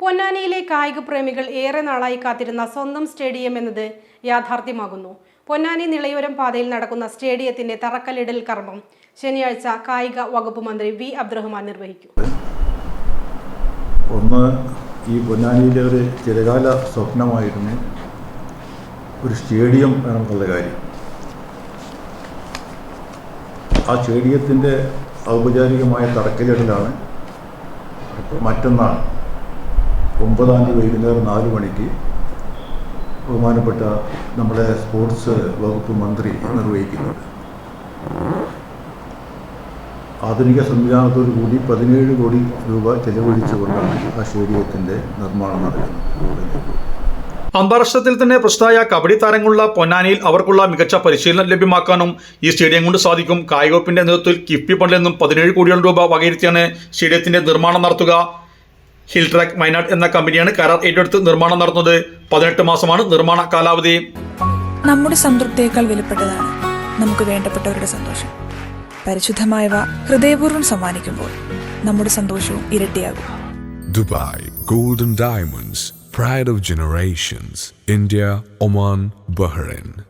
പൊന്നാനിയിലെ കായിക പ്രേമികൾ ഏറെ നാളായി കാത്തിരുന്ന സ്വന്തം സ്റ്റേഡിയം എന്നത് യാഥാർത്ഥ്യമാകുന്നു. പൊന്നാനി നിളയോരം പാതയിൽ നടക്കുന്ന സ്റ്റേഡിയത്തിന്റെ തറക്കല്ലിടൽ കർമ്മം ശനിയാഴ്ച കായിക വകുപ്പ് മന്ത്രി വി. അബ്ദുറഹ്മാൻ നിർവഹിക്കും. ഒന്ന് ഈ പൊന്നാനിയിലെ ഒരു ചിരകാല സ്വപ്നമായിരുന്നു ഒരു സ്റ്റേഡിയം വേണമെന്നുള്ള കാര്യം. ആ സ്റ്റേഡിയത്തിന്റെ ഔപചാരികമായ തറക്കല്ലിടലാണ് മറ്റന്നാൾ ഒമ്പതാം തീയതി വൈകുന്നേരം നാല് മണിക്ക് ബഹുമാനപ്പെട്ട നമ്മുടെ സ്പോർട്സ് വകുപ്പ് മന്ത്രി നിർവഹിക്കുന്നത് ആധുനിക സംവിധാനത്തോടു കൂടി പതിനേഴ് കോടി രൂപ ചെലവഴിച്ചുകൊണ്ടാണ് ആ സ്റ്റേഡിയത്തിന്റെ നിർമ്മാണം നടക്കുന്നത്. അന്താരാഷ്ട്രത്തിൽ തന്നെ പ്രശ്നമായ കബഡി താരങ്ങളുള്ള പൊന്നാനിയിൽ അവർക്കുള്ള മികച്ച പരിശീലനം ലഭ്യമാക്കാനും ഈ സ്റ്റേഡിയം കൊണ്ട് സാധിക്കും. കായികവകുപ്പിന്റെ നേതൃത്വത്തിൽ കിഫ്ബി ഫണ്ടിൽ നിന്നും പതിനേഴ് കോടിയോളം രൂപ വകയിരുത്തിയാണ് സ്റ്റേഡിയത്തിന്റെ നിർമ്മാണം നടത്തുക. ഹിൽ ട്രാക്ക് മൈനാട് എന്ന കമ്പനിയാണ് കരാർ ഏറ്റെടുത്ത് നിർമ്മാണം നടത്തുന്നത്. പതിനെട്ട് മാസമാണ് നിർമ്മാണ കാലാവധി. നമ്മുടെ സംതൃപ്തിയേക്കാൾ വിലപ്പെട്ടതാണ് നമുക്ക് വേണ്ടപ്പെട്ടവരുടെ സന്തോഷം. പരിശുദ്ധമായവ ഹൃദയപൂർവം സമ്മാനിക്കുമ്പോൾ നമ്മുടെ സന്തോഷവും ഇരട്ടിയാകും. Dubai golden diamonds pride of generations India Oman Bahrain.